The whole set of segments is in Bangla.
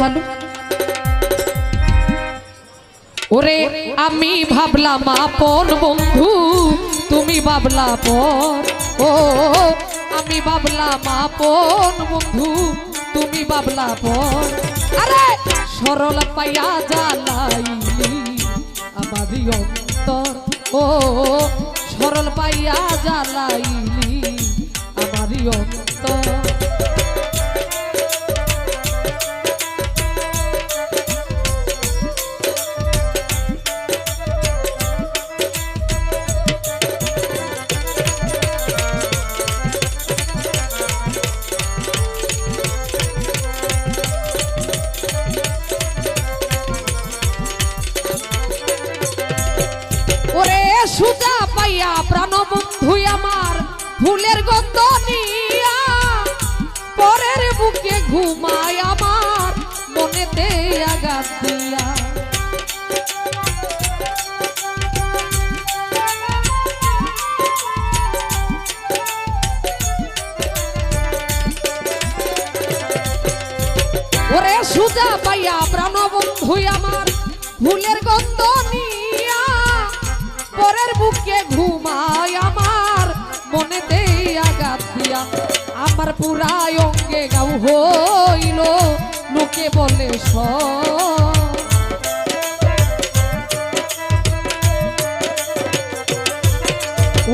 ভালো ওরে আমি ভাবলাম আপন বন্ধু, তুমি ভাবলা পর। ও, আমি ভাবলাম আপন বন্ধু, তুমি ভাবলা পর। আরে! সরল পাইয়া জ্বালাইলি আমারই অন্তর। ও, সরল পাইয়া জ্বালাইলি আমারই অন্তর। সুজা পাইয়া প্রাণবন্ধু আমার ফুলের গন্ধ নিয়া, পরের বুকে ঘুমায় আমার মনেতে আঘাত দিয়া। সুজা পাইয়া প্রাণবন্ধু আমার ফুলের গন্ধ নিয়া বুকে আমার মনে দেই আঘাত আমার পুরাই অঙ্গে গাও হইল, লোকে বলে সব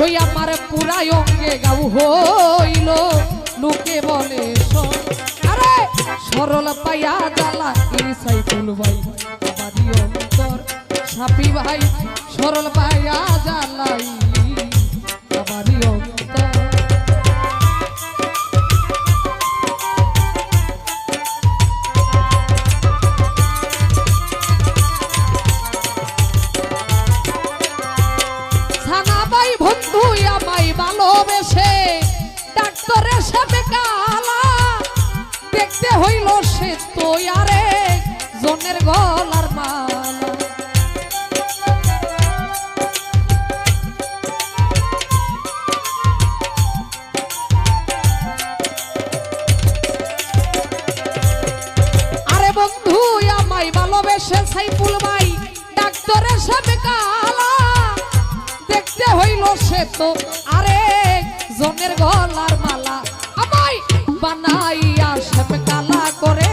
ওই আমার পুরাই অঙ্গে গাও হইল, লোকে বলে আরে, সরল পাইয়া জ্বালা ইসাই ফুল সাপি ভাই, সরল পাইয়া জ্বালাই সানাবাই বন্ধু, আমায় ভালোবেসে। ডাক্তারের সাথে কালা দেখতে হইল সে তো আরে জনের গলার মালা। আরে বন্ধু, আমায় ভালোবেসে সাইফুল ভাই ডাক্তারের সাথে কালা সে তো আরে জনের গলার মালা। আমায় বানাইয়া সেপ কালা করে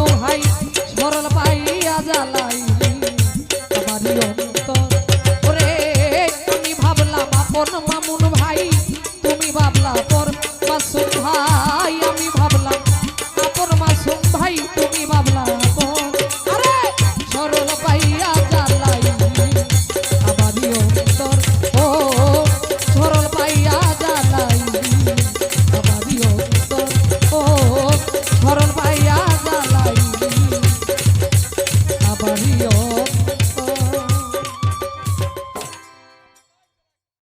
দোহাই